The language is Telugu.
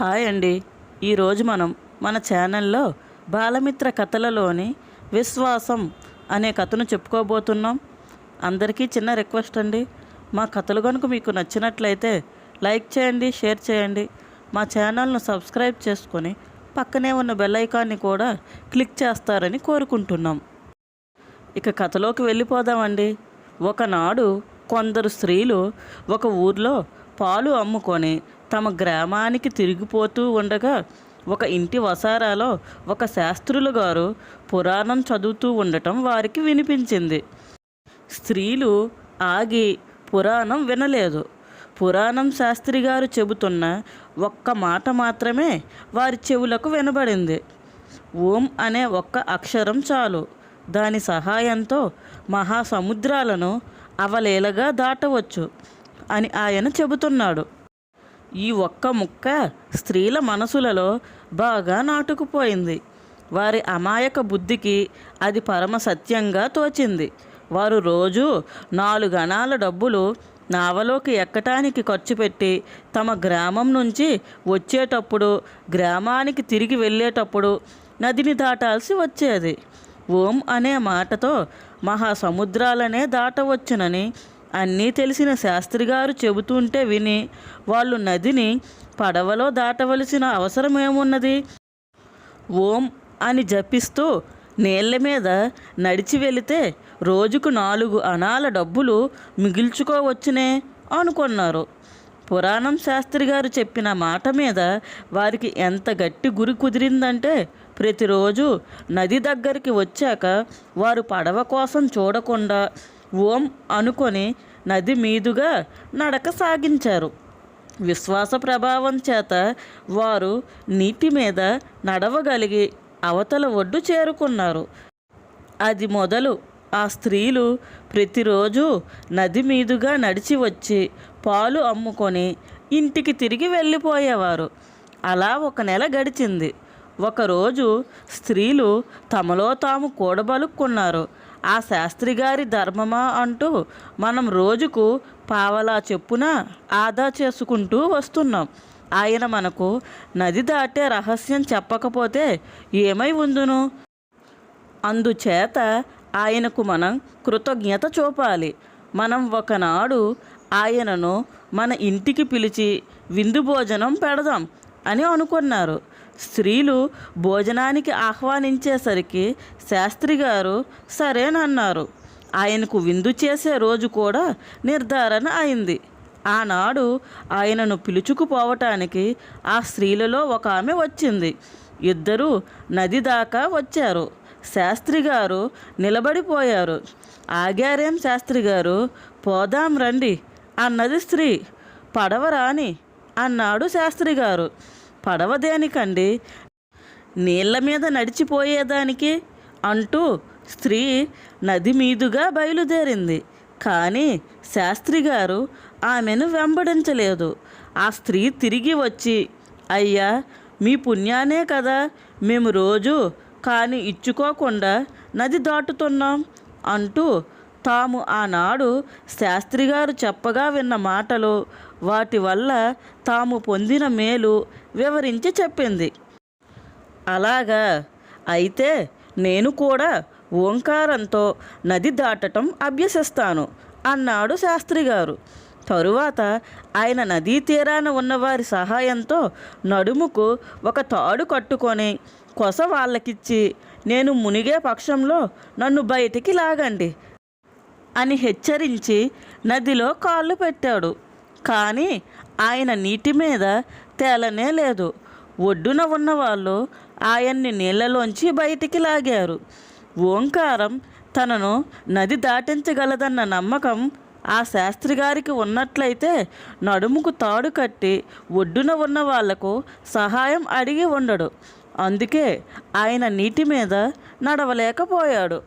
హాయ్ అండి. ఈరోజు మనం మన ఛానల్లో బాలమిత్ర కథలలోని విశ్వాసం అనే కథను చెప్పుకోబోతున్నాం. అందరికీ చిన్న రిక్వెస్ట్ అండి. మా కథలు కనుక మీకు నచ్చినట్లయితే లైక్ చేయండి షేర్ చేయండి. మా ఛానల్ను సబ్స్క్రైబ్ చేసుకొని పక్కనే ఉన్న బెల్ ఐకాన్ని కూడా క్లిక్ చేస్తారని కోరుకుంటున్నాం. ఇక కథలోకి వెళ్ళిపోదామండి. ఒకనాడు కొందరు స్త్రీలు ఒక ఊర్లో పాలు అమ్ముకొని తమ గ్రామానికి తిరిగిపోతూ ఉండగా ఒక ఇంటి వసారాలో ఒక శాస్త్రులు గారు పురాణం చదువుతూ ఉండటం వారికి వినిపించింది. స్త్రీలు ఆగి పురాణం వినలేదు. పురాణం శాస్త్రి గారు చెబుతున్న ఒక్క మాట మాత్రమే వారి చెవులకు వినబడింది. ఓం అనే ఒక్క అక్షరం చాలు. దాని సహాయంతో మహాసముద్రాలను అవలేలగా దాటవచ్చు అని ఆయన చెబుతున్నాడు. ఈ ఒక్క ముక్క స్త్రీల మనసులలో బాగా నాటుకుపోయింది. వారి అమాయక బుద్ధికి అది పరమ సత్యంగా తోచింది. వారు రోజు నాలుగు అణాల డబ్బులు నావలోకి ఎక్కటానికి ఖర్చు పెట్టి తమ గ్రామం నుంచి వచ్చేటప్పుడు గ్రామానికి తిరిగి వెళ్ళేటప్పుడు నదిని దాటాల్సి వచ్చేది. ఓం అనే మాటతో మహాసముద్రాలనే దాటవచ్చునని అన్నీ తెలిసిన శాస్త్రి గారు చెబుతుంటే విని వాళ్ళు నదిని పడవలో దాటవలసిన అవసరం ఏమున్నది ఓం అని జపిస్తూ నీళ్ళ మీద నడిచి వెళితే రోజుకు నాలుగు అణాల డబ్బులు మిగిల్చుకోవచ్చునే అనుకున్నారు. పురాణం శాస్త్రి గారు చెప్పిన మాట మీద వారికి ఎంత గట్టి గురి కుదిరిందంటే ప్రతిరోజు నది దగ్గరికి వచ్చాక వారు పడవ కోసం చూడకుండా ఓం అనుకొని నది మీదుగా నడక సాగించారు. విశ్వాస ప్రభావం చేత వారు నీటి మీద నడవగలిగి అవతల ఒడ్డు చేరుకున్నారు. అది మొదలు ఆ స్త్రీలు ప్రతిరోజు నది మీదుగా నడిచి వచ్చి పాలు అమ్ముకొని ఇంటికి తిరిగి వెళ్ళిపోయేవారు. అలా ఒక నెల గడిచింది. ఒకరోజు స్త్రీలు తమలో తాము కూడబలుక్కున్నారు. ఆ శాస్త్రి గారి ధర్మమా అంటూ మనం రోజుకు పావలా చెప్పున ఆదా చేసుకుంటూ వస్తున్నాం. ఆయన మనకు నది దాటే రహస్యం చెప్పకపోతే ఏమై ఉందును? అందుచేత ఆయనకు మనం కృతజ్ఞత చూపాలి. మనం ఒకనాడు ఆయనను మన ఇంటికి పిలిచి విందు భోజనం పెడదాం అని అనుకున్నారు. స్త్రీలు భోజనానికి ఆహ్వానించేసరికి శాస్త్రి గారు సరేనన్నారు. ఆయనకు విందు చేసే రోజు కూడా నిర్ధారణ అయింది. ఆనాడు ఆయనను పిలుచుకుపోవటానికి ఆ స్త్రీలలో ఒక ఆమె వచ్చింది. ఇద్దరూ నది దాకా వచ్చారు. శాస్త్రి గారు నిలబడిపోయారు. ఆగారేం శాస్త్రి గారు పోదాం రండి అన్నది స్త్రీ. పడవరాని అన్నాడు శాస్త్రి గారు పడవ దేనికండి నీళ్ళ మీద నడిచిపోయేదానికి అంటూ స్త్రీ నది మీదుగా బయలుదేరింది. కానీ శాస్త్రి గారు ఆమెను వెంబడించలేదు. ఆ స్త్రీ తిరిగి వచ్చి అయ్యా మీ పుణ్యానే కదా మేము రోజు కాని ఇచ్చుకోకుండా నది దాటుతున్నాం అంటూ తాము ఆనాడు శాస్త్రి గారు చెప్పగా విన్న మాటలు వాటి వల్ల తాము పొందిన మేలు వివరించి చెప్పింది. అలాగా. అయితే నేను కూడా ఓంకారంతో నది దాటటం అభ్యసిస్తాను అన్నాడు శాస్త్రి గారు తరువాత ఆయన నదీ తీరాన ఉన్నవారి సహాయంతో నడుముకు ఒక తాడు కట్టుకొని కొస వాళ్ళకిచ్చి నేను మునిగే పక్షంలో నన్ను బయటికి లాగండి అని హెచ్చరించి నదిలో కాళ్ళు పెట్టాడు. కానీ ఆయన నీటి మీద తేలనే లేదు. ఒడ్డున ఉన్నవాళ్ళు ఆయన్ని నీళ్ళలోంచి బయటికి లాగారు. ఓంకారం తనను నది దాటించగలదన్న నమ్మకం ఆ శాస్త్రి గారికి ఉన్నట్లయితే నడుముకు తాడు కట్టి ఒడ్డున ఉన్న వాళ్ళకు సహాయం అడిగి ఉండడు. అందుకే ఆయన నీటి మీద నడవలేకపోయాడు.